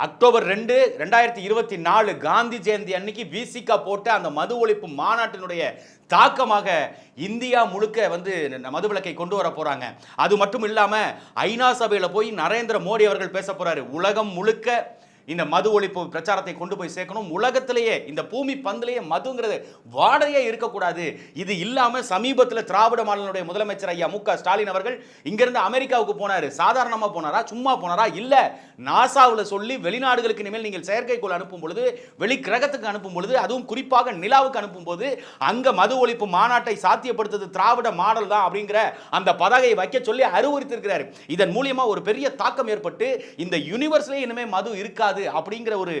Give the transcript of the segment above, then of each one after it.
October ரெண்டு ரெண்டாயிரத்தி இருபத்தி நாலு காந்தி ஜெயந்தி அன்னைக்கு விசிகா போட்ட அந்த மது ஒழிப்பு மாநாட்டினுடைய தாக்கமாக இந்தியா முழுக்க வந்து மது விலக்கை கொண்டு வர போகிறாங்க அது மட்டும் இல்லாமல் ஐநா சபையில் போய் நரேந்திர மோடி அவர்கள் பேச போகிறாரு உலகம் முழுக்க இந்த மது ஒழிப்பு பிரச்சாரத்தை கொண்டு போய் சேர்க்கணும். உலகத்திலேயே இந்த பூமி பந்திலேயே மதுங்கிறது வாடகையே இருக்கக்கூடாது. இது இல்லாமல் சமீபத்தில் திராவிட மாடலுடைய முதலமைச்சர் ஐயா மு க ஸ்டாலின் அவர்கள் இங்கிருந்து அமெரிக்காவுக்கு போனார். சாதாரணமாக போனாரா? சும்மா போனாரா? இல்லை. நாசாவில் சொல்லி வெளிநாடுகளுக்கு இனிமேல் நீங்கள் செயற்கைக்கோள் அனுப்பும் பொழுது வெளி கிரகத்துக்கு அனுப்பும் பொழுது அதுவும் குறிப்பாக நிலாவுக்கு அனுப்பும் போது அங்கே மது ஒழிப்பு மாநாட்டை சாத்தியப்படுத்துறது திராவிட மாடல் தான் அப்படிங்கிற அந்த பதாகையை வைக்க சொல்லி அறிவுறுத்திருக்கிறார் இதன் மூலியமாக ஒரு பெரிய தாக்கம் ஏற்பட்டு இந்த யூனிவர்ஸ்லேயே இனிமேல் மது இருக்காது. அப்படிங்கிற ஒரு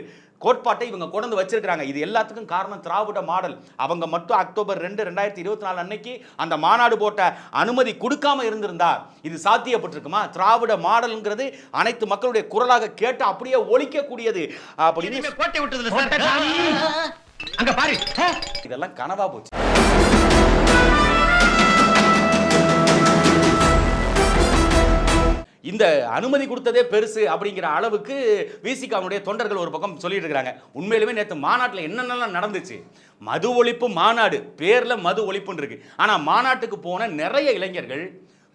கோட்பாட்டை இவங்க கொண்டு வச்சிருக்காங்க இது எல்லாத்துக்கும் காரணம் திராவிட மாடல். அவங்க மட்டும் அக்டோபர் ரெண்டு ரெண்டாயிரத்தி இருபத்தி நாலு அன்னைக்கு அந்த மாநாடு போட்ட அனுமதி கொடுக்காம இருந்திருந்தா இது சாத்தியப்பட்டிருக்குமா? திராவிட மாடல்ங்கிறது அனைத்து மக்களுடைய குரலாக கேட்டு அப்படியே ஒழிக்கக்கூடியது. அப்படின்னு இனிமே கோட்டை விட்டதுல சார். அங்க பாரு. இதெல்லாம் கனவா போச்சு. இந்த அனுமதி கொடுத்ததே பெருசு அப்படிங்கிற அளவுக்கு விசிகாவுடைய தொண்டர்கள் ஒரு பக்கம் சொல்லிட்டு இருக்கிறாங்க உண்மையிலுமே நேற்று மாநாட்டில் என்னென்னலாம் நடந்துச்சு? மது ஒழிப்பு மாநாடு பேரில் மது ஒழிப்புன்னு இருக்கு. ஆனால் மாநாட்டுக்கு போன நிறைய இளைஞர்கள்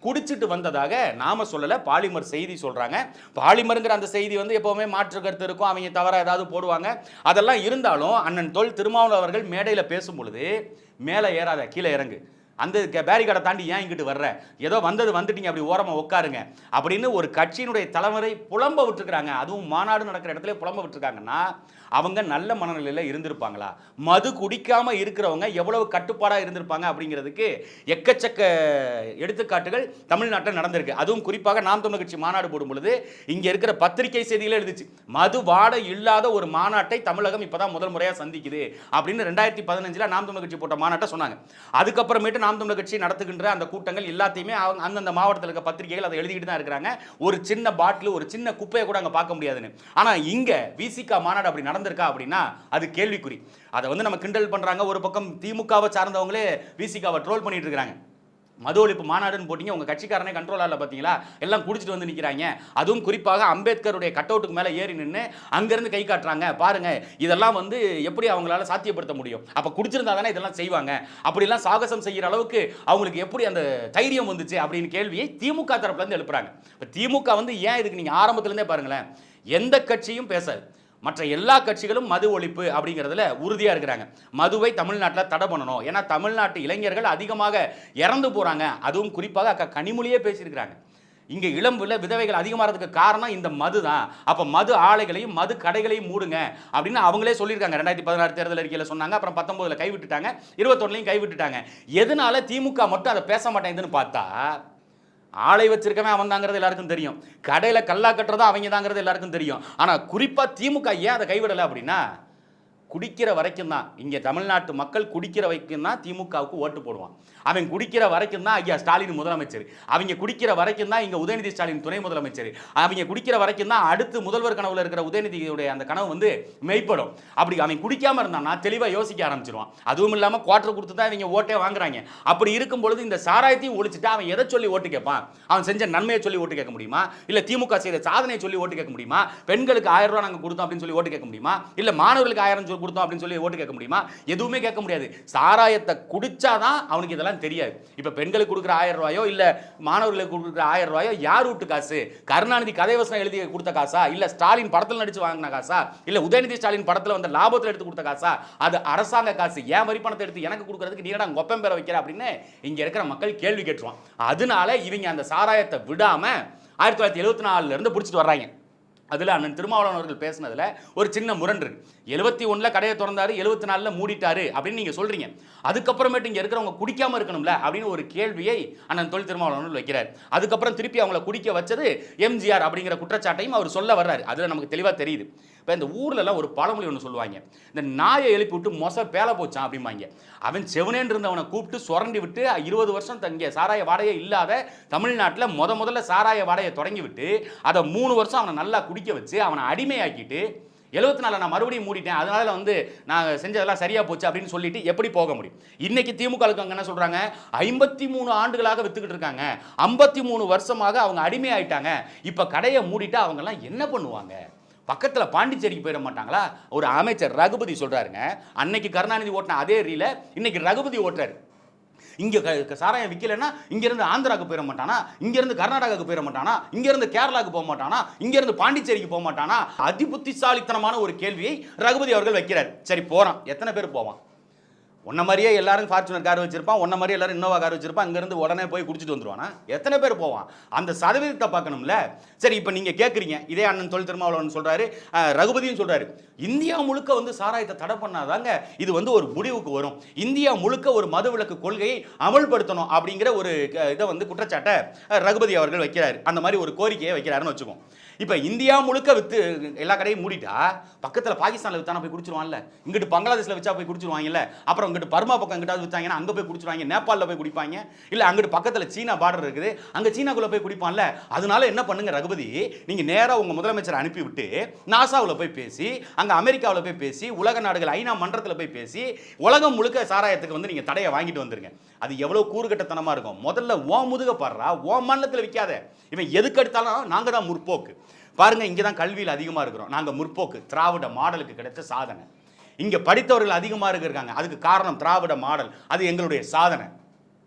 குடிச்சிட்டு வந்ததாக நாம சொல்லலை பாலிமர் செய்தி சொல்கிறாங்க பாலிமருங்கிற அந்த செய்தி வந்து எப்போவுமே மாற்று கருத்து இருக்கும் அவங்க தவறாக ஏதாவது போடுவாங்க. அதெல்லாம் இருந்தாலும் அண்ணன் தொல் திருமாவளவர்கள் அவர்கள் மேடையில் பேசும் பொழுது மேலே ஏறாத கீழே இறங்கு. அந்த பேரிகார்டை தாண்டி ஏன் இங்கிட்டு வர்ற? ஏதோ வந்தது வந்துட்டீங்க அப்படி ஓரமாக உட்காருங்க. அப்படின்னு ஒரு கட்சியினுடைய தலைமுறை புலம்ப விட்டுருக்காங்க அதுவும் மாநாடு நடக்கிற இடத்துல புலம்ப விட்டுருக்காங்கன்னா அவங்க நல்ல மனநிலையில் இருந்திருப்பாங்களா? மது குடிக்காமல் இருக்கிறவங்க எவ்வளவு கட்டுப்பாடாக இருந்திருப்பாங்க அப்படிங்கிறதுக்கு எக்கச்சக்க எடுத்துக்காட்டுகள் தமிழ்நாட்டில் நடந்திருக்கு. அதுவும் குறிப்பாக நாம் தமிழ் கட்சி மாநாடு போடும் பொழுது இங்கே இருக்கிற பத்திரிகை செய்திகளே எழுதிச்சு மது வாடை இல்லாத ஒரு மாநாட்டை தமிழகம் இப்போதான் முதல் முறையாக சந்திக்குது. அப்படின்னு ரெண்டாயிரத்தி பதினஞ்சில் நாம் தமிழ் கட்சி போட்ட மாநாட்டை சொன்னாங்க. அதுக்கப்புறமேட்டு நாம் தமிழர் கட்சி நடத்துகின்ற அந்த கூட்டங்கள் எல்லாத்தையுமே அவங்க அந்தந்த மாவட்டத்தில் இருக்க பத்திரிகைகள் அதை எழுதிக்கிட்டு தான் இருக்கிறாங்க. ஒரு சின்ன பாட்டில் ஒரு சின்ன குப்பையை கூட அங்கே பார்க்க முடியாதுன்னு. ஆனால் இங்கே விசிகா மாநாடு அப்படி நடந்திருக்கா அப்படின்னா அது கேள்விக்குறி. அதை வந்து நம்ம கிண்டல் பண்ணுறாங்க ஒரு பக்கம் திமுகவை சார்ந்தவங்களே விசிகாவை ட்ரோல் பண்ணிட்டு இருக்காங்க மது ஒழிப்பு மாநாடுன்னு போட்டீங்க உங்கள் கட்சிக்காரனே கண்ட்ரோலாக இல்லை பார்த்தீங்களா எல்லாம் குடிச்சிட்டு வந்து நிற்கிறாங்க அதுவும் குறிப்பாக அம்பேத்கருடைய கட் அவுட்டுக்கு மேலே ஏறி நின்று அங்கேருந்து கை காட்டுறாங்க. பாருங்கள் இதெல்லாம் வந்து எப்படி அவங்களால சாத்தியப்படுத்த முடியும்? அப்போ குடிச்சிருந்தா தானே இதெல்லாம் செய்வாங்க? அப்படிலாம் சாகசம் செய்கிற அளவுக்கு அவங்களுக்கு எப்படி அந்த தைரியம் வந்துச்சு அப்படின்னு கேள்வியை திமுக தரப்புலேருந்து எழுப்புறாங்க. இப்போ திமுக வந்து ஏன் இதுக்கு நீங்கள் ஆரம்பத்துலேருந்தே பாருங்களேன் எந்த கட்சியும் பேசாது. மற்ற எல்லா கட்சிகளும் மது ஒழிப்பு அப்படிங்கிறதுல உறுதியாக இருக்கிறாங்க. மதுவை தமிழ்நாட்டில் தடை பண்ணணும். ஏன்னா தமிழ்நாட்டு இளைஞர்கள் அதிகமாக இறந்து போகிறாங்க அதுவும் குறிப்பாக அக்கா கனிமொழியே பேசியிருக்கிறாங்க. இங்கே இளம்பில் விதவைகள் அதிகமாகிறதுக்கு காரணம் இந்த மது தான் அப்போ மது ஆலைகளையும் மது கடைகளையும் மூடுங்க அப்படின்னு அவங்களே சொல்லியிருக்காங்க. ரெண்டாயிரத்தி பதினாறு தேர்தல் அறிக்கையில் சொன்னாங்க. அப்புறம் பத்தொம்போதில் கைவிட்டுட்டாங்க. இருபத்தொன்னுலையும் கைவிட்டுட்டாங்க. எதனால திமுக மட்டும் அதை பேச மாட்டேங்குதுன்னு பார்த்தா ஆளை வச்சிருக்கவன் அவன் தாங்கிறது எல்லாருக்கும் தெரியும். கடையில் கல்லா கட்டுறதும் அவங்க தாங்கிறது எல்லாருக்கும் தெரியும். ஆனால் குறிப்பாக திமுக ஏன் அதை கைவிடலை அப்படின்னா குடிக்கிற வரைக்கும் தான். இங்கே தமிழ்நாட்டு மக்கள் குடிக்கிற வரைக்கும் தான் திமுகவுக்கு ஓட்டு போடுவான். அவன் குடிக்கிற வரைக்கும் தான் ஐயா ஸ்டாலின் முதலமைச்சர். அவங்க குடிக்கிற வரைக்கும் தான் இங்கே உதயநிதி ஸ்டாலின் துணை முதலமைச்சர். அவங்க குடிக்கிற வரைக்கும் தான் அடுத்து முதல்வர் கனவுல இருக்கிற உதயநிதியுடைய அந்த கனவு வந்து மெய்ப்படும். அப்படி அவன் குடிக்காமல் இருந்தான்னா தெளிவாக யோசிக்க ஆரம்பிச்சிருவான். அதுவும் இல்லாமல் குவார்டர் கொடுத்து தான் இவங்க ஓட்டே வாங்குறாங்க. அப்படி இருக்கும் பொழுது இந்த சாராயத்தையும் ஒழிச்சுட்டு அவன் எதை சொல்லி ஓட்டு கேட்பான்? அவன் செஞ்ச நன்மையை சொல்லி ஓட்டு கேட்க முடியுமா? இல்லை திமுக செய்த சாதனையை சொல்லி ஓட்டு கேட்க முடியுமா? பெண்களுக்கு ஆயிரம் ரூபா நாங்கள் கொடுத்தோம் அப்படின்னு சொல்லி ஓட்டு கேட்க முடியுமா? இல்லை மாணவர்களுக்கு ஆயிரம் சொல்லி கொடுத்தோம் அப்படின்னு சொல்லி ஓட்டு கேட்க முடியுமா? எதுவுமே கேட்க முடியாது. சாராயத்தை குடிச்சாதான் அவனுக்கு இதெல்லாம் தெரியாது. இப்போ பெண்களுக்கு கொடுக்குற ஆயிரம் ரூபாயோ இல்லை மாணவர்களுக்கு கொடுக்குற ஆயிரம் ரூபாயோ யார் வீட்டு காசு? கருணாநிதி கதைவசனம் எழுதி கொடுத்த காசா? இல்லை ஸ்டாலின் படத்தில் நடிச்சு வாங்கின காசா? இல்லை உதயநிதி ஸ்டாலின் படத்தில் வந்த லாபத்தில் எடுத்து கொடுத்த காசா? அது அரசாங்க காசு. ஏன் வரி பணத்தை எடுத்து எனக்கு கொடுக்கறதுக்கு நீடா கொப்பம் பெற வைக்கிற அப்படின்னு இங்கே இருக்கிற மக்கள் கேள்வி கேட்டுருவான். அதனால இவங்க அந்த சாராயத்தை விடாமல் ஆயிரத்தி தொள்ளாயிரத்தி எழுபத்தி நாலுலேருந்து பிடிச்சிட்டு வர்றாங்க. அதில் அண்ணன் திருமாவளவன் அவர்கள் பேசினதில் ஒரு சின்ன முரண் இருக்கு எழுபத்தி ஒன்றில் கடையை திறந்தாரு எழுபத்தி நாலில் மூடிட்டாரு அப்படின்னு நீங்கள் சொல்கிறீங்க அதுக்கப்புறமேட்டு இங்கே இருக்கிறவங்க குடிக்காமல் இருக்கணும்ல அப்படின்னு ஒரு கேள்வியை அண்ணன் தொழில் திருமாவளவன் வைக்கிறார். அதுக்கப்புறம் திருப்பி அவங்கள குடிக்க வச்சது எம்ஜிஆர் அப்படிங்கிற குற்றச்சாட்டையும் அவர் சொல்ல வர்றாரு. அதில் நமக்கு தெளிவாக தெரியுது. இப்போ இந்த ஊர்லலாம் ஒரு பழமொழி ஒன்று சொல்லுவாங்க. இந்த நாயை எழுப்பி விட்டு மொச பேல போச்சான் அப்படிம்பாங்க. அவன் செவனேன் இருந்தவனை கூப்பிட்டு சுரண்டி விட்டு இருபது வருஷம் தங்கிய சாராய வாடையே இல்லாத தமிழ்நாட்டில் முத முதல்ல சாராய வாடையை தொடங்கி விட்டு அதை மூணு வருஷம் அவனை நல்லா குடிக்க வச்சு அவனை அடிமையாக்கிட்டு எழுபத்தி நாலில் நான் மறுபடியும் மூடிட்டேன். அதனால வந்து நான் செஞ்சதெல்லாம் சரியாக போச்சு அப்படின்னு சொல்லிட்டு எப்படி போக முடியும்? இன்னைக்கு திமுக அங்கே என்ன சொல்கிறாங்க ஐம்பத்தி மூணு ஆண்டுகளாக வித்துக்கிட்டு இருக்காங்க. ஐம்பத்தி மூணு வருஷமாக அவங்க அடிமை ஆயிட்டாங்க இப்போ கடையை மூடிட்டு அவங்கெல்லாம் என்ன பண்ணுவாங்க? பக்கத்தில் பாண்டிச்சேரிக்கு போயிட மாட்டாங்களா? ஒரு அமைச்சர் ரகுபதி சொல்கிறாருங்க அன்னைக்கு கருணாநிதி ஓட்டின அதே ரீல இன்னைக்கு ரகுபதி ஓட்டுறாரு. இங்கே க- சாராயம் விற்கலைன்னா இங்கேருந்து ஆந்திராவுக்கு போயிட மாட்டானா? இங்கேருந்து கர்நாடகாவுக்கு போயிட மாட்டானா? இங்கேருந்து கேரளாவுக்கு போக மாட்டானா? இங்கேருந்து பாண்டிச்சேரிக்கு போக மாட்டானா? அதிபுத்திசாலித்தனமான ஒரு கேள்வியை ரகுபதி அவர்கள் வைக்கிறார். சரி போகிறான் எத்தனை பேர் போவான்? உன்ன மாதிரியே எல்லாரும் ஃபார்ச்சுனர் கார் வச்சிருப்பான் உன்ன மாதிரியே எல்லாரும் இன்னோவா கார் வச்சிருப்பான் அங்கேருந்து உடனே போய் குடிச்சிட்டு வந்துருவானா. எத்தனை பேர் போவான்? அந்த சதவீதத்தை பார்க்கணும்ல? சரி இப்போ நீங்கள் கேட்குறீங்க இதே அண்ணன் தொழில் திருமாவளவன் சொல்கிறாரு ரகுபதியும் சொல்கிறாரு இந்தியா முழுக்க வந்து சாராயத்தை தடை பண்ணாதாங்க இது வந்து ஒரு முடிவுக்கு வரும். இந்தியா முழுக்க ஒரு மதுவிலக்கு கொள்கையை அமல்படுத்தணும் அப்படிங்கிற ஒரு க- இதை வந்து குற்றச்சாட்டை ரகுபதி அவர்கள் வைக்கிறாரு. அந்த மாதிரி ஒரு கோரிக்கையை வைக்கிறாருன்னு வச்சுக்கோம் இப்போ இந்தியா முழுக்க வித்து எல்லா கடையும் மூடிட்டா பக்கத்தில் பாகிஸ்தானில் வித்தானா போய் குடிச்சிருவான்ல? இங்கிட்டு பங்களாதேஷில் வச்சா போய் குடிச்சிருவாங்கல்ல? அப்புறம் அங்கிட்டு பர்மா பக்கம் எங்கிட்டாவது வச்சாங்கன்னா அங்கே போய் குடிச்சிருவாங்க நேபாளில் போய் குடிப்பாங்க. இல்லை அங்கிட்டு பக்கத்தில் சீனா பார்டர் இருக்குது. அங்கே சீனாக்குள்ளே போய் குடிப்பான்ல. அதனால என்ன பண்ணுங்க ரகுபதி? நீங்கள் நேராக உங்கள் முதலமைச்சரை அனுப்பிவிட்டு நாசாவில் போய் பேசி அங்கே அமெரிக்காவில் போய் பேசி உலக நாடுகள் ஐநா மன்றத்தில் போய் பேசி உலகம் முழுக்க சாராயத்துக்கு வந்து நீங்கள் தடையை வாங்கிட்டு வந்துருங்க. அது எவ்வளோ கூறுகட்டத்தனமாக இருக்கும். முதல்ல ஓ முதுக பாடுறா. ஓ மாநிலத்தில் விற்காத இவன் எதுக்கு எடுத்தாலும் நாங்கள் தான் முற்போக்கு. பாருங்க இங்கே தான் கல்வியில் அதிகமாக இருக்கிறோம். நாங்கள் முற்போக்கு. திராவிட மாடலுக்கு கிடைச்ச சாதனை. இங்கே படித்தவர்கள் அதிகமாக இருக்காங்க. அதுக்கு காரணம் திராவிட மாடல். அது எங்களுடைய சாதனை.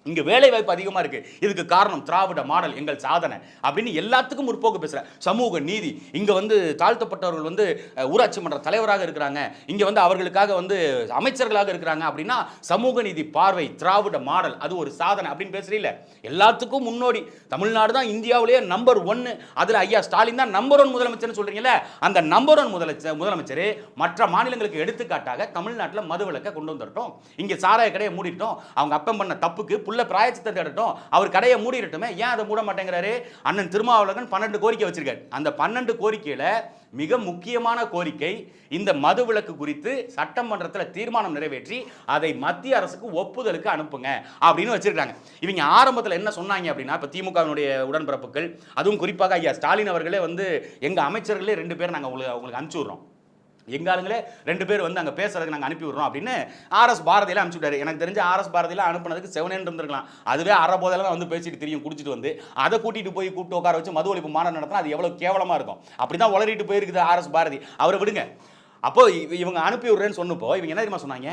இங்க வேலை வாய்ப்பு அதிகமா இருக்கு. இதுக்கு காரணம் திராவிட மாடல் எங்கள் சாதனை அப்படின்னு எல்லாத்துக்கும் முற்போக்கு பேசுற சமூக நீதி. இங்க வந்து தாழ்த்தப்பட்டவர்கள் வந்து ஊராட்சி மன்ற தலைவராக இருக்கிறாங்க. இங்க வந்து அவர்களுக்காக வந்து அமைச்சர்களாக இருக்கிறாங்க அப்படின்னா சமூக நீதி பார்வை திராவிட மாடல் அது ஒரு சாதனை அப்படின்னு பேசுறீல எல்லாத்துக்கும் முன்னோடி. தமிழ்நாடு தான் இந்தியாவிலேயே நம்பர் ஒன்னு அதுல ஐயா ஸ்டாலின் தான் நம்பர் ஒன் முதலமைச்சர்னு சொல்றீங்கல்ல? அந்த நம்பர் ஒன் முதலமைச்சர் முதலமைச்சர் மற்ற மாநிலங்களுக்கு எடுத்துக்காட்டாக தமிழ்நாட்டில் மதுவிலக்கை கொண்டு வந்துடட்டும் இங்க சாராய கடையை மூடிட்டோம். அவங்க அப்பம் பண்ண தப்புக்கு புள்ள பிராயச்சித்தை தேடட்டும் அவர் கடையை மூடிடட்டுமே. ஏன் அதை மூட மாட்டேங்கிறாரு? அண்ணன் திருமாவளவன் பன்னெண்டு கோரிக்கை வச்சிருக்காரு. அந்த பன்னெண்டு கோரிக்கையில மிக முக்கியமான கோரிக்கை இந்த மது விளக்கு குறித்து சட்டமன்றத்தில் தீர்மானம் நிறைவேற்றி அதை மத்திய அரசுக்கு ஒப்புதலுக்கு அனுப்புங்க அப்படின்னு வச்சிருக்காங்க. இவங்க ஆரம்பத்தில் என்ன சொன்னாங்க அப்படின்னா இப்போ திமுகவினுடைய உடன்பிறப்புகள் அதுவும் குறிப்பாக ஐயா ஸ்டாலின் அவர்களே வந்து எங்கள் அமைச்சர்களே ரெண்டு பேர் நாங்கள் உங்களுக்கு உங்களுக்கு அனுப்பிச்சு விட்றோம். எங்க ஆளுங்களே ரெண்டு பேர் வந்து அங்கே பேசுறதுக்கு நாங்கள் அனுப்பி விடுறோம் அப்படின்னு ஆர்எஸ் பாரதியில் அனுப்பிச்சு விட்டாரு எனக்கு தெரிஞ்ச ஆர்எஸ் பாரதியில் அனுப்புனதுக்கு செவனேன் இருந்திருக்கலாம். அதுவே அரை போதெல்லாம் வந்து பேசிட்டு தெரியும் குடிச்சிட்டு வந்து. அதை கூட்டிகிட்டு போய் கூப்பிட்டு உட்கார வச்சு மது ஒழிப்பு மாநாடு நடத்தினா அது எவ்வளோ கேவலமாக இருக்கும். அப்படி தான் உளறிட்டு போயிருக்குது ஆர்எஸ் பாரதி. அவரை விடுங்க. அப்போ இவங்க அனுப்பி விடுறேன்னு சொன்னப்போ இவங்க என்ன தெரியுமா சொன்னாங்க?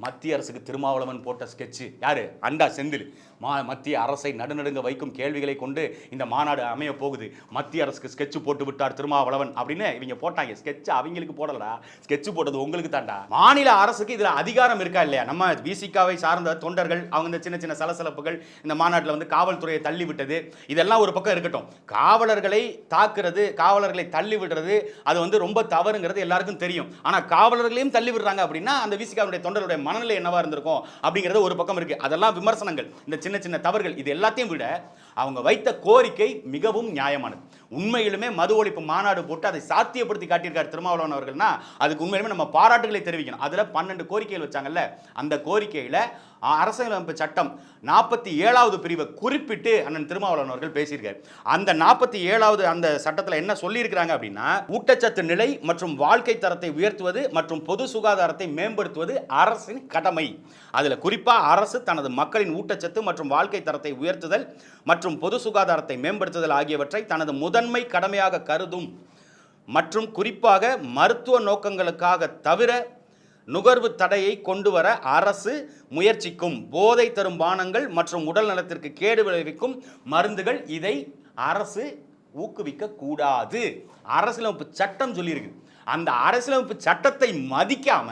மத்திய அரசுக்கு திருமாவளவன் போட்ட ஸ்கெட்சு யாரு? அண்டா செந்தில். மா மத்திய அரசை நடுநடுங்க வைக்கும் கேள்விகளை கொண்டு இந்த மாநாடு அமைய போகுது. மத்திய அரசுக்கு ஸ்கெட்ச் போட்டு விட்டார் திருமாவளவன் அப்படின்னு இவங்க போட்டாங்க. ஸ்கெட்ச் அவங்களுக்கு போடலடா. ஸ்கெட்ச் போட்டது உங்களுக்கு தாண்டா மாநில அரசுக்கு இதில் அதிகாரம் இருக்கா இல்லையா? நம்ம பிசிகாவை சார்ந்த தொண்டர்கள் அவங்க இந்த சின்ன சின்ன சலசலப்புகள் இந்த மாநாட்டில் வந்து காவல்துறையை தள்ளி விட்டது. இதெல்லாம் ஒரு பக்கம் இருக்கட்டும். காவலர்களை தாக்குறது காவலர்களை தள்ளி விடுறது அது வந்து ரொம்ப தவறுங்கிறது எல்லாருக்கும் தெரியும். ஆனால் காவலர்களையும் தள்ளி விடுறாங்க அப்படின்னா அந்த விசிகாவுடைய தொண்டருடைய மனநிலை என்னவா இருந்திருக்கும் அப்படிங்கிறது ஒரு பக்கம் இருக்குது அதெல்லாம் விமர்சனங்கள். இந்த சின்ன சின்ன தவறுகள் இது எல்லாத்தையும் விட அவங்க வைத்த கோரிக்கை மிகவும் நியாயமானது. உண்மையிலுமே மது ஒழிப்பு மாநாடு போட்டு அதை சாத்தியப்படுத்தி காட்டியிருக்கார் திருமாவளவன் அவர்கள்னா அதுக்கு உண்மையிலுமே நம்ம பாராட்டுகளை தெரிவிக்கணும். அதில் பன்னெண்டு கோரிக்கைகள் வச்சாங்கல்ல அந்த கோரிக்கையில் அரசியலமைப்பு சட்டம் நாற்பத்தி ஏழாவது பிரிவை குறிப்பிட்டு அண்ணன் திருமாவளவன் அவர்கள் பேசியிருக்காரு. அந்த நாற்பத்தி ஏழாவது அந்த சட்டத்தில் என்ன சொல்லியிருக்கிறாங்க அப்படின்னா ஊட்டச்சத்து நிலை மற்றும் வாழ்க்கை தரத்தை உயர்த்துவது மற்றும் பொது சுகாதாரத்தை மேம்படுத்துவது அரசின் கடமை. அதில் குறிப்பாக அரசு தனது மக்களின் ஊட்டச்சத்து மற்றும் வாழ்க்கை தரத்தை உயர்த்துதல் மற்றும் பொது சுகாதாரத்தை மேம்படுத்துதல் ஆகியவற்றை தனது முதன்மை கடமையாக கருதும். மற்றும் குறிப்பாக மருத்துவ நோக்கங்களுக்காக தவிர நுகர்வு தடையை கொண்டு வர அரசு முயற்சிக்கும். போதை தரும் பானங்கள் மற்றும் உடல் நலத்திற்கு கேடு விளைவிக்கும் மருந்துகள் இதை அரசு ஊக்குவிக்க கூடாது. அரசியலமைப்பு சட்டம் சொல்லியிருக்கு. அந்த அரசியலமைப்பு சட்டத்தை மதிக்காம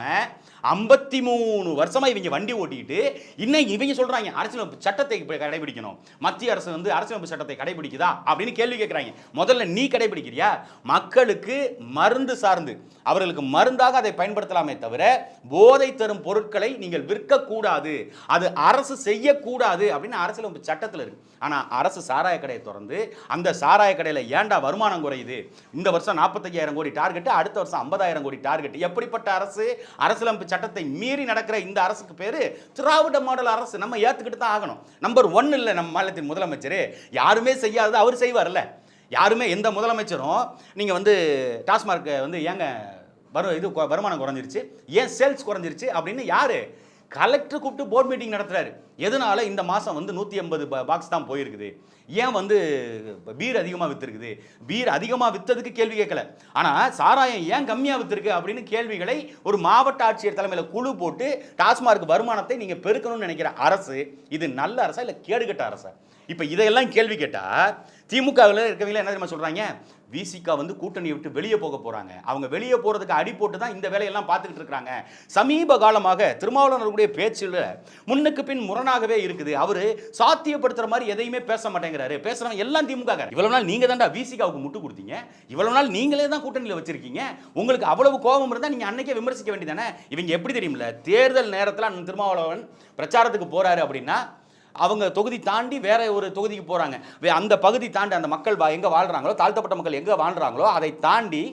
ஐம்பத்தி மூணு வருஷமாக இவங்க வண்டி ஓட்டிக்கிட்டு இன்னும் இவங்க சொல்கிறாங்க அரசியலமைப்பு சட்டத்தை கடைபிடிக்கணும். மத்திய அரசு வந்து அரசியலமைப்பு சட்டத்தை கடைபிடிக்குதா அப்படின்னு கேள்வி கேட்குறாங்க முதல்ல நீ கடைபிடிக்கிறியா? மக்களுக்கு மருந்து சார்ந்து அவர்களுக்கு மருந்தாக அதை பயன்படுத்தலாமே தவிர போதை தரும் பொருட்களை நீங்கள் விற்கக்கூடாது அது அரசு செய்யக்கூடாது அப்படின்னு அரசியலமைப்பு சட்டத்தில் இருக்கு. ஆனால் அரசு சாராய கடையை திறந்து அந்த சாராய கடையில் ஏன்டா வருமானம் குறையுது? இந்த வருஷம் நாற்பத்தையாயிரம் கோடி டார்கெட் அடுத்த வருஷம் ஐம்பதாயிரம் கோடி டார்கெட் எப்படிப்பட்ட அரசு? அரசியலமைப்பு சட்டத்தை மீறி நடக்கிற இந்த அரசுக்கு பேர் திராவிட மாடல் அரசு. நம்ம ஏற்றுக்கிட்டு தான் ஆகணும். நம்பர் ஒன் இல்லை நம்ம மாநிலத்தின் முதலமைச்சர். யாருமே செய்யாதது அவர் செய்வார்ல யாருமே எந்த முதலமைச்சரும் நீங்கள் வந்து டாஸ்மார்க்கை வந்து ஏங்க வரு இது வருமானம் குறைஞ்சிருச்சு. ஏன் சேல்ஸ் குறைஞ்சிருச்சு அப்படின்னு யார் கலெக்டர் கூப்பிட்டு போர்ட் மீட்டிங் நடத்துறாரு. எதனால இந்த மாதம் வந்து நூற்றி எண்பது பாக்ஸ் தான் போயிருக்குது. ஏன் வந்து பீர் அதிகமாக விற்றுருக்குது பீர் அதிகமாக விற்றதுக்கு கேள்வி கேட்கல. ஆனால் சாராயம் ஏன் கம்மியாக விற்றுருக்கு அப்படின்னு கேள்விகளை ஒரு மாவட்ட ஆட்சியர் தலைமையில் குழு போட்டு டாஸ்மார்க் வருமானத்தை நீங்கள் பெருக்கணும்னு நினைக்கிற அரசு இது நல்ல அரசா இல்லை கேடுகட்ட அரசா? இப்போ இதையெல்லாம் கேள்வி கேட்டால் திமுகவில் இருக்கவங்க என்ன தெரியுமா சொல்கிறாங்க விசிகா வந்து கூட்டணியை விட்டு வெளியே போக போகிறாங்க அவங்க வெளியே போகிறதுக்கு அடி போட்டு தான் இந்த வேலையெல்லாம் பார்த்துக்கிட்டு இருக்கிறாங்க. சமீப காலமாக திருமாவளவனுடைய பேச்சில் முன்னுக்கு பின் முரணாகவே இருக்குது. அவர் சாத்தியப்படுத்துகிற மாதிரி எதையுமே பேச மாட்டேங்கிறாரு. பேசுகிறவங்க எல்லாம் திமுக காரர். இவ்வளவு நாள் நீங்கள் தான்டா விசிகாவுக்கு முட்டு கொடுத்தீங்க. இவ்வளவு நாள் நீங்களே தான் கூட்டணியில் வச்சிருக்கீங்க. உங்களுக்கு அவ்வளவு கோபம் இருந்தால் நீங்கள் அன்னைக்கே விமர்சிக்க வேண்டியதானே இவங்க எப்படி தெரியுமில்ல? தேர்தல் நேரத்தில் திருமாவளவன் பிரச்சாரத்துக்கு போகிறாரு அப்படின்னா அவங்க தொகுதி தாண்டி வேற ஒரு தொகுதிக்கு போகிறாங்க வே- அந்த பகுதி தாண்டி அந்த மக்கள் வா- வாழ்கிறாங்களோ தாழ்த்தப்பட்ட மக்கள் எங்கே வாழ்கிறாங்களோ அதை தாண்டி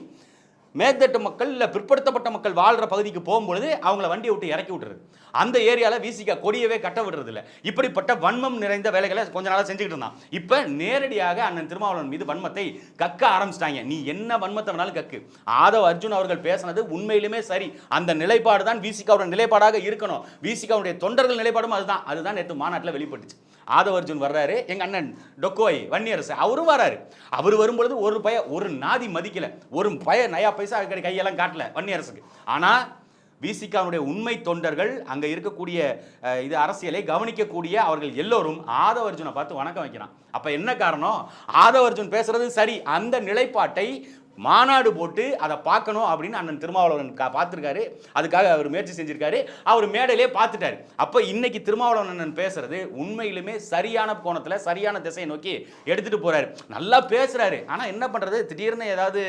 மேத்தட்டு மக்கள் இல்லை பிற்படுத்தப்பட்ட மக்கள் வாழ்கிற பகுதிக்கு போகும்பொழுது அவங்கள வண்டியை விட்டு இறக்கி விட்டுறது. அந்த ஏரியாவில் விசிகா கொடியவே கட்ட விடுறது இல்லை. இப்படிப்பட்ட வன்மம் நிறைந்த வேலைகளை கொஞ்ச நாளாக செஞ்சுக்கிட்டு இருந்தான். இப்போ நேரடியாக அண்ணன் திருமாவளவன் மீது வன்மத்தை கக்க ஆரம்பிச்சிட்டாங்க. நீ என்ன வன்மத்தை வேணாலும் கக்கு. ஆதவ் அர்ஜுன் அவர்கள் பேசினது உண்மையிலுமே சரி. அந்த நிலைப்பாடு தான் விசிகாவோட நிலைப்பாடாக இருக்கணும். விசிகாவுடைய தொண்டர்கள் நிலைப்பாடும் அதுதான். அதுதான் நேற்று மாநாட்டில் வெளிப்பட்டுச்சு. ஆதவ் அர்ஜுன் வர்றாரு எங்கள் அண்ணன் டொக்கோய் வன்னியரசு அவரும் வராரு அவர் வரும்பொழுது ஒரு பய ஒரு நாதி மதிக்கலை. ஒரு பய நயா பைசா கிடை- கையெல்லாம் காட்டல வன்னியரசுக்கு. ஆனால் விசிகாவுடைய உண்மை தொண்டர்கள் அங்கே இருக்கக்கூடிய இது அரசியலை கவனிக்கக்கூடிய அவர்கள் எல்லோரும் ஆதவ அர்ஜுனை பார்த்து வணக்கம் வைக்கிறான். அப்போ என்ன காரணம்? ஆதவ அர்ஜுன் பேசுறது சரி. அந்த நிலைப்பாட்டை மாநாடு போட்டு அதை பார்க்கணும் அப்படின்னு அண்ணன் திருமாவளவன் கா பார்த்துருக்காரு. அதுக்காக அவர் முயற்சி செஞ்சுருக்காரு. அவர் மேடையிலே பார்த்துட்டாரு. அப்போ இன்னைக்கு திருமாவளவன் அண்ணன் பேசுறது உண்மையிலுமே சரியான கோணத்தில் சரியான திசையை நோக்கி எடுத்துகிட்டு போகிறாரு நல்லா பேசுகிறாரு ஆனால் என்ன பண்ணுறது திடீர்னு ஏதாவது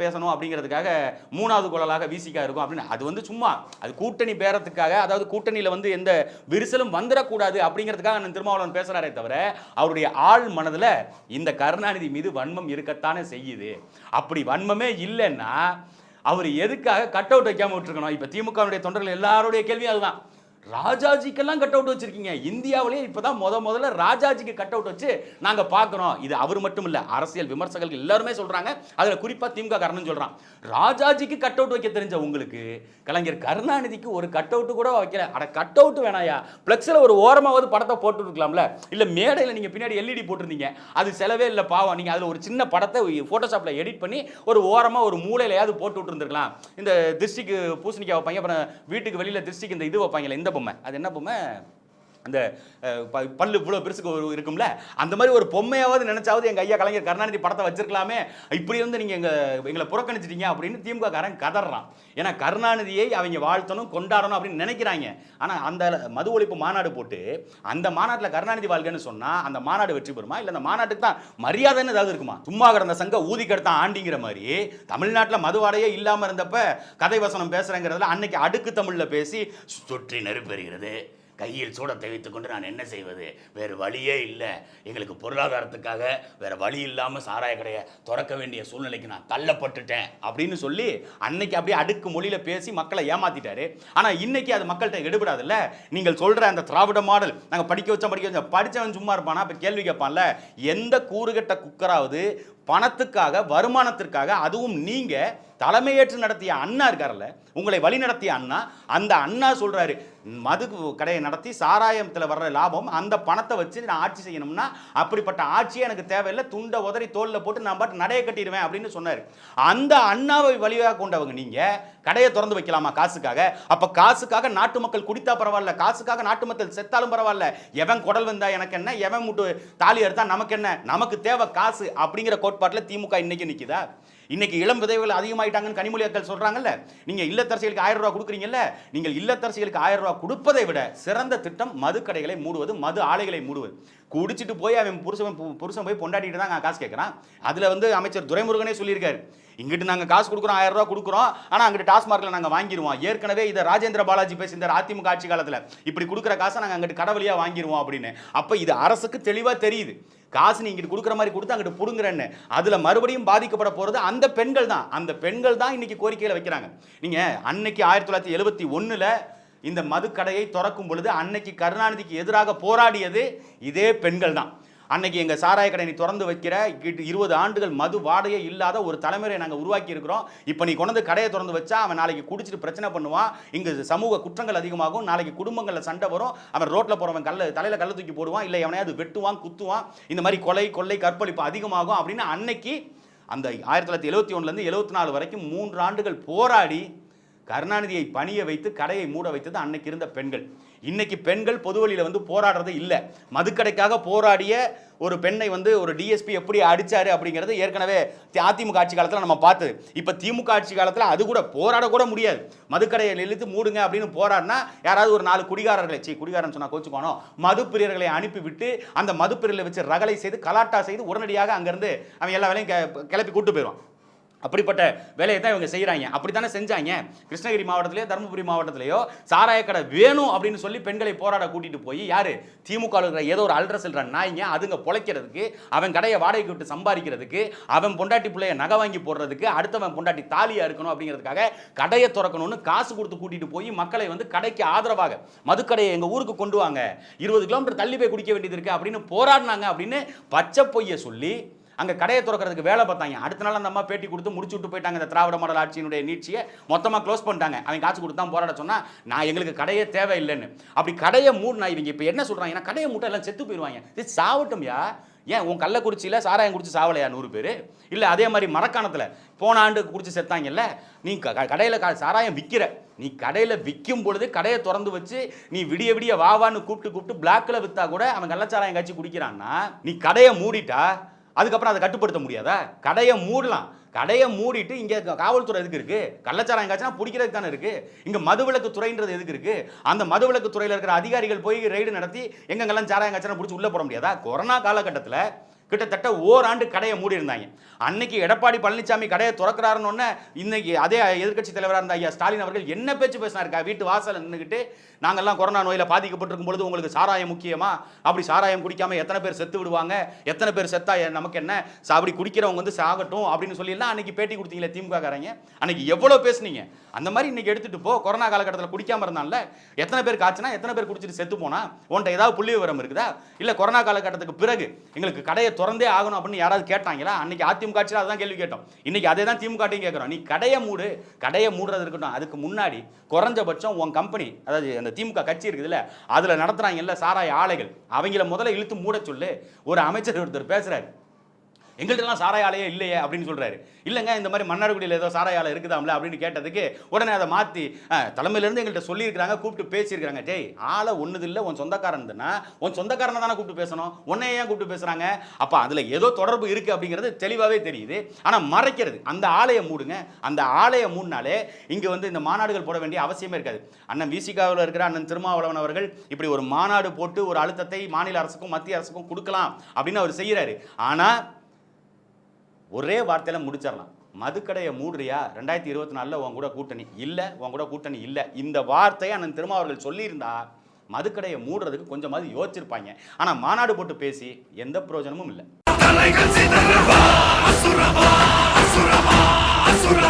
பேசணும் அப்படிங்கிறதுக்காக மூணாவது குழலாக விசிகா இருக்கும் அப்படின்னு. அது வந்து சும்மா அது கூட்டணி பேரத்துக்காக அதாவது கூட்டணியில் வந்து எந்த விரிசலும் வந்துடக்கூடாது அப்படிங்கிறதுக்காக நான் திருமாவளவன் பேசுகிறாரே தவிர அவருடைய ஆள் மனதில் இந்த கருணாநிதி மீது வன்மம் இருக்கத்தானே செய்யுது. அப்படி வன்மமே இல்லைன்னா அவர் எதுக்காக கட் அவுட் வைக்காமல் விட்டுருக்கணும்? இப்போ திமுகவுடைய தொண்டர்கள் எல்லாருடைய கேள்வியும் அதுதான். ராஜாஜிக்கெல்லாம் கட் அவுட் வச்சிருக்கீங்க. இந்தியாவிலே இப்பதான் முத முதல்ல ராஜாஜிக்கு கட் அவுட் வச்சு நாங்கள் பார்க்குறோம். இது அவர் மட்டும் இல்லை அரசியல் விமர்சகர்கள் எல்லாருமே சொல்கிறாங்க அதில் குறிப்பாக திமுக காரணம் சொல்கிறான் ராஜாஜிக்கு கட் அவுட் வைக்க தெரிஞ்ச உங்களுக்கு கலைஞர் கருணாநிதிக்கு ஒரு கட் அவுட்டு கூட வைக்கல. அட கட் அவுட் வேணாயா? ப்ளக்ஸில் ஒரு ஓரமாவது படத்தை போட்டு விட்டுக்கலாம்ல இல்லை மேடையில் நீங்கள் பின்னாடி எல்இடி போட்டிருந்தீங்க. அது செலவே இல்லை பாவம். நீங்கள் அதில் ஒரு சின்ன படத்தை ஃபோட்டோஷாப்பில் எடிட் பண்ணி ஒரு ஓரமாக ஒரு மூலையிலையாவது போட்டு விட்டுருந்துருக்கலாம். இந்த திருஷ்டிக்கு பூசணிக்காய் வைப்பாங்க அப்புறம் வீட்டுக்கு வெளியில் திருஷ்டிக்கு இந்த இது வைப்பாங்கல்ல இந்த பொம்மை. அது என்ன பொம்மை? அந்த ப- பல்லு இவ்வளோ பெருசுக்கு ஒரு இருக்கும்ல? அந்த மாதிரி ஒரு பொம்மையாவது நினச்சாவது எங்கள் ஐயா கலைஞர் கருணாநிதி படத்தை வச்சிருக்கலாமே. இப்படி வந்து நீங்கள் எங்கள் எங்களை புறக்கணிச்சிட்டீங்க அப்படின்னு திமுக காரன் கதறான். ஏன்னா கருணாநிதியை அவங்க வாழ்த்தணும் கொண்டாடணும் அப்படின்னு நினைக்கிறாங்க. ஆனால் அந்த மது ஒழிப்பு மாநாடு போட்டு அந்த மாநாட்டில் கருணாநிதி வாழ்க்கைன்னு சொன்னால் அந்த மாநாடு வெற்றி பெறுமா? இல்லை அந்த மாநாட்டுக்கு தான் மரியாதைன்னு ஏதாவது இருக்குமா? சும்மா கிடந்த சங்க ஊதி கெடுத்தான் ஆண்டிங்கிற மாதிரி தமிழ்நாட்டில் மதுவாடையே இல்லாமல் இருந்தப்ப கதை வசனம் பேசுகிறேங்கிறதுல அன்னைக்கு அடுக்கு தமிழில் பேசி சுற்றி நெருப்பெறுகிறது கையில் சூடத்தை வைத்துக்கொண்டு நான் என்ன செய்வது? வேறு வழியே இல்லை. எங்களுக்கு பொருளாதாரத்துக்காக வேறு வழி இல்லாமல் சாராய கடையை திறக்க வேண்டிய சூழ்நிலைக்கு நான் தள்ளப்பட்டுட்டேன் அப்படின்னு சொல்லி அன்னைக்கு அப்படியே அடுக்கு மொழியில் பேசி மக்களை ஏமாத்திட்டாரு. ஆனால் இன்னைக்கு அது மக்கள்கிட்ட எடுபடாதுல்ல? நீங்கள் சொல்கிற அந்த திராவிட மாடல் நாங்கள் படிக்க வச்சோம் படிக்க வச்சோம் படித்தவன் சும்மா இருப்பானா? இப்போ கேள்வி கேட்பான்ல. எந்த கூறுகட்ட குக்கராவது பணத்துக்காக வருமானத்திற்காக அதுவும் நீங்கள் தலைமையேற்று நடத்திய அண்ணா இருக்கார்ல உங்களை வழி நடத்திய அண்ணா அந்த அண்ணா சொல்கிறாரு மது கடையை நடத்தி சாராயத்தில் வர்ற லாபம் அந்த பணத்தை வச்சு நான் ஆட்சி செய்யணும்னா அப்படிப்பட்ட ஆட்சியே எனக்கு தேவையில்லை துண்டை உதறி தோலில் போட்டு நான் பாட்டு நடைய கட்டிடுவேன் அப்படின்னு சொன்னார். அந்த அண்ணாவை வழியாக கொண்டவங்க நீங்கள் கடையை திறந்து வைக்கலாமா காசுக்காக? அப்போ காசுக்காக நாட்டு மக்கள் குடித்தா பரவாயில்ல காசுக்காக நாட்டு மக்கள் செத்தாலும் பரவாயில்ல எவன் குடல் வந்தா எனக்கு என்ன எவன் முட்டு தாலி எடுத்தா நமக்கு என்ன நமக்கு தேவை காசு அப்படிங்கிற கோட்பாட்டில் திமுக இன்னைக்கு நிற்குதா இன்னைக்கு இளம் விதவைகள் அதிகமாயிட்டாங்கன்னு கனிமொழி அக்கள் சொல்றாங்கல்ல? நீங்க இல்லத்தரசிகளுக்கு ஆயிரம் ரூபா கொடுக்குறீங்கல்ல? நீங்கள் இல்லத்தரசிகளுக்கு ஆயிரம் ரூபா கொடுப்பதை விட சிறந்த திட்டம் மது கடைகளை மூடுவது மது ஆலைகளை மூடுவது. குடிச்சிட்டு போய் அவன் புருஷன் பு- புருஷன் போய் பொண்டாட்டிட்டு தான் காசு கேட்குறான். அதில் வந்து அமைச்சர் துரைமுருகனே சொல்லியிருக்காரு. இங்கிட்டு நாங்கள் காசு கொடுக்குறோம் ஆயிரம் ரூபா கொடுக்குறோம். ஆனால் அங்கிட்டு டாஸ்மார்க்கில் நாங்கள் வாங்கிடுவோம் ஏற்கனவே இதை ராஜேந்திர பாலாஜி பேசியிருந்தார் அதிமுக ஆட்சி காலத்தில். இப்படி கொடுக்குற காசை நாங்கள் அங்கிட்டு கடவுளியாக வாங்கிடுவோம் அப்படின்னு. அப்போ இது அரசுக்கு தெளிவாக தெரியுது. காசு நீ இங்கிட்டு கொடுக்குற மாதிரி கொடுத்து அங்கிட்டு பிடுங்குறேன்னு. அதில் மறுபடியும் பாதிக்கப்பட போகிறது அந்த பெண்கள் தான். அந்த பெண்கள் தான் இன்றைக்கி கோரிக்கையில் வைக்கிறாங்க. நீங்கள் அன்னைக்கு ஆயிரத்தி தொள்ளாயிரத்தி எழுபத்தி ஒன்றில் இந்த மதுக்கடையை திறக்கும் பொழுது அன்னைக்கு கருணாநிதிக்கு எதிராக போராடியது இதே பெண்கள் தான். அன்னைக்கு எங்கள் சாராய கடை நீ திறந்து வைக்கிற கிட்ட இருபது ஆண்டுகள் மது வாடையே இல்லாத ஒரு தலைமுறையை நாங்கள் உருவாக்கி இருக்கிறோம். இப்போ நீ கொண்டு கடையை திறந்து வச்சா அவன் நாளைக்கு குடிச்சிட்டு பிரச்சனை பண்ணுவான். இங்கே சமூக குற்றங்கள் அதிகமாகும். நாளைக்கு குடும்பங்களில் சண்டை வரும். அவன் ரோட்டில் போகிறவன் கல்ல தலையில் கல்ல தூக்கி போடுவான். இல்லை எவனையாவது வெட்டுவான் குத்துவான். இந்த மாதிரி கொலை கொள்ளை கற்பழிப்பு அதிகமாகும் அப்படின்னு அன்னைக்கு அந்த ஆயிரத்தி தொள்ளாயிரத்தி எழுபத்தி ஒன்றுலேருந்து எழுபத்தி நாலு வரைக்கும் மூன்று ஆண்டுகள் போராடி கருணாநிதியை பணிய வைத்து கடையை மூட வைத்தது அன்னைக்கு இருந்த பெண்கள். இன்னைக்கு பெண்கள் பொதுவெளியில் வந்து போராடுறது இல்லை. மதுக்கடைக்காக போராடிய ஒரு பெண்ணை வந்து ஒரு டிஎஸ்பி எப்படி அடித்தாரு அப்படிங்கிறது ஏற்கனவே தி- அதிமுக ஆட்சி காலத்தில் நம்ம பார்த்தது. இப்போ திமுக ஆட்சி காலத்தில் அது கூட போராடக்கூட முடியாது. மதுக்கடையை இழுத்து மூடுங்க அப்படின்னு போராடினா யாராவது ஒரு நாலு குடிகாரர்களை சி குடிகாரன் சொன்னால் கோச்சுக்கோனோ மது பிரியர்களை அனுப்பிவிட்டு அந்த மது பிரியர்களை வச்சு ரகளை செய்து கலாட்டா செய்து உடனடியாக அங்கேருந்து அவன் எல்லா வேலையும் கிளப்பி கூட்டு போயிடுவான். அப்படிப்பட்ட வேலையை தான் இவங்க செய்கிறாங்க அப்படி தானே செஞ்சாங்க? கிருஷ்ணகிரி மாவட்டத்திலேயோ தருமபுரி மாவட்டத்திலேயோ சாராய கடை வேணும் அப்படின்னு சொல்லி பெண்களை போராட கூட்டிகிட்டு போய் யார்? திமுக இருக்கிற ஏதோ ஒரு அல்ட்ர செல்ற நாய்ங்க அதுங்க பொழைக்கிறதுக்கு அவன் கடையை வாடகைக்கு விட்டு சம்பாதிக்கிறதுக்கு அவன் பொண்டாட்டி பிள்ளைய நகை வாங்கி போடுறதுக்கு அடுத்தவன் பொண்டாட்டி தாலியாக இருக்கணும் அப்படிங்கிறதுக்காக கடையை திறக்கணும்னு காசு கொடுத்து கூட்டிகிட்டு போய் மக்களை வந்து கடைக்கு ஆதரவாக மதுக்கடையை எங்கள் ஊருக்கு கொண்டு வாங்க இருபது கிலோமீட்டர் தள்ளி போய் குடிக்க வேண்டியது இருக்குது அப்படின்னு போராடினாங்க அப்படின்னு பச்சை பொய்யை சொல்லி அங்கே கடையை திறக்கிறதுக்கு வேலை பார்த்தாங்க. அடுத்த நாள் அந்த அம்மா பேட்டி கொடுத்து முடிச்சு விட்டு போயிட்டாங்க. இந்த திராவிட மாடல் ஆட்சியினுடைய நீட்சியை மொத்தமாக க்ளோஸ் பண்ணிட்டாங்க. அவங்க காசு கொடுத்து போராட சொன்னால் நான் எங்களுக்கு கடையே தேவையில்லைன்னு. அப்படி கடையை மூடினா இவங்க இப்போ என்ன சொல்கிறாங்கன்னா கடையை மூட்டை எல்லாம் செத்து போயிடுவாங்க இது சாவட்டும்யா? ஏன் உன் கள்ளக்குறிச்சியில் சாராயம் குடிச்சு சாவலையா நூறு பேர்? இல்லை அதே மாதிரி மரக்காணத்தில் போன ஆண்டு குடிச்சு செத்தாங்கல்ல? நீ கடையில் சாராயம் விற்கிற நீ கடையில் விற்கும் பொழுது கடையை திறந்து வச்சு நீ விடிய விடிய வாவான்னு கூப்பிட்டு கூப்பிட்டு பிளாக்கில் விற்றா கூட அவன் கள்ளச்சாராயம் காய்ச்சி குடிக்கிறான்னா நீ கடையை மூடிட்டா? அதுக்கப்புறம் அதை கட்டுப்படுத்த முடியாதா? கடையை மூடலாம். கடையை மூடிட்டு இங்கே காவல்துறை எதுக்கு இருக்கு? கள்ளச்சாரம் எங்காச்சும் பிடிக்கிறதுக்கு தானே இருக்கு? இங்கே மதுவிலக்கு துறைன்றது எதுக்கு இருக்கு? அந்த மதுவிலக்கு துறையில் இருக்கிற அதிகாரிகள் போய் ரெய்டு நடத்தி எங்கெங்கெல்லாம் சாராயம் பிடிச்சி உள்ளே போட முடியாதா? கொரோனா காலகட்டத்தில் கிட்டத்தட்ட ஓராண்டு கடையை மூடி இருந்தாங்க அன்னைக்கு எடப்பாடி பழனிசாமி கடையை திறக்கிறாருன்னு இன்னைக்கு அதே எதிர்க்கட்சி தலைவராக இருந்த ஐயா ஸ்டாலின் அவர்கள் என்ன பேச்சு பேசினாருக்கா? வீட்டு வாசல் நின்றுக்கிட்டு நாங்கள்லாம் கொரோனா நோயில் பாதிக்கப்பட்டிருக்கும் பொழுது உங்களுக்கு சாராயம் முக்கியமா? அப்படி சாராயம் குடிக்காமல் எத்தனை பேர் செத்து விடுவாங்க? எத்தனை பேர் செத்தா நமக்கு என்ன? சா- அப்படி குடிக்கிறவங்க வந்து சாகட்டும் அப்படின்னு சொல்லிலாம் அன்னைக்கு பேட்டி கொடுத்தீங்களே திமுக காரங்க அன்னைக்கு எவ்வளோ பேசுனீங்க? அந்த மாதிரி இன்னைக்கு எடுத்துட்டு போ. கொரோனா காலகட்டத்தில் குடிக்காமல் இருந்தால எத்தனை பேர் காய்ச்சினா எத்தனை பேர் குடிச்சிட்டு செத்து போனா? உன்ட்ட ஏதாவது புள்ளி விவரம் இருக்குதா? இல்லை கொரோனா காலகட்டத்துக்கு பிறகு எங்களுக்கு கடையை திறந்தே ஆகணும் அப்படின்னு யாராவது கேட்டாங்களா? அன்னைக்கு அதிமுக ஆட்சியில் அதான் கேள்வி கேட்டோம். இன்னைக்கு அதே தான் திமுகட்டையும் கேட்குறோம். நீ கடையை மூடு. கடையை மூடுறது இருக்கட்டும். அதுக்கு முன்னாடி குறைஞ்சபட்சம் உன் கம்பெனி அதாவது அந்த திமுக கட்சி இருக்குதுல்ல அதில் நடத்துகிறாங்கல்ல சாராய ஆலைகள். அவங்கள முதல்ல இழுத்து மூட சொல்லு. ஒரு அமைச்சர் ஒருத்தர் பேசுகிறாரு எங்கள்கிட்டலாம் சாராய ஆலையே இல்லையே அப்படின்னு சொல்கிறாரு இல்லைங்க இந்த மாதிரி மன்னார்குடியில் ஏதோ சாராய ஆலை இருக்குதாம்ல அப்படின்னு கேட்டதுக்கு உடனே அதை மாற்றி தலைமையிலேருந்து எங்கள்கிட்ட சொல்லியிருக்கிறாங்க கூப்பிட்டு பேசியிருக்கிறாங்க. டேய் ஆளை ஒன்றுது இல்லை உன் சொந்தக்காரன் தானே உன் சொந்தக்காரனை தானே கூப்பிட்டு பேசணும்? உன்னை ஏன் கூப்பிட்டு பேசுகிறாங்க அப்போ அதில் ஏதோ தொடர்பு இருக்குது அப்படிங்கிறது தெளிவாகவே தெரியுது. ஆனால் மறைக்கிறது அந்த ஆலையை மூடுங்க. அந்த ஆலையை மூடினாலே இங்கே வந்து இந்த மாநாடுகள் போட வேண்டிய அவசியமே இருக்காது. அண்ணன் விசிகாவில் இருக்கிற அண்ணன் திருமாவளவன் அவர்கள் இப்படி ஒரு மாநாடு போட்டு ஒரு அழுத்தத்தை மாநில அரசுக்கும் மத்திய அரசுக்கும் கொடுக்கலாம் அப்படின்னு அவர் செய்கிறாரு ஆனால் ஒரே வார்த்தையில் முடிச்சிடலாம் மதுக்கடையை மூடுறியா ரெண்டாயிரத்தி இருபத்தி நாலில் உன் கூட கூட்டணி இல்லை உன் கூட கூட்டணி இல்லை இந்த வார்த்தையை அண்ணன் திருமாவர்கள் சொல்லியிருந்தா மதுக்கடையை மூடுறதுக்கு கொஞ்சமாவது யோசிச்சிருப்பாங்க ஆனால் மாநாடு போட்டு பேசி எந்த பிரயோஜனமும் இல்லை அசுரமா அசுரமா அசுரமா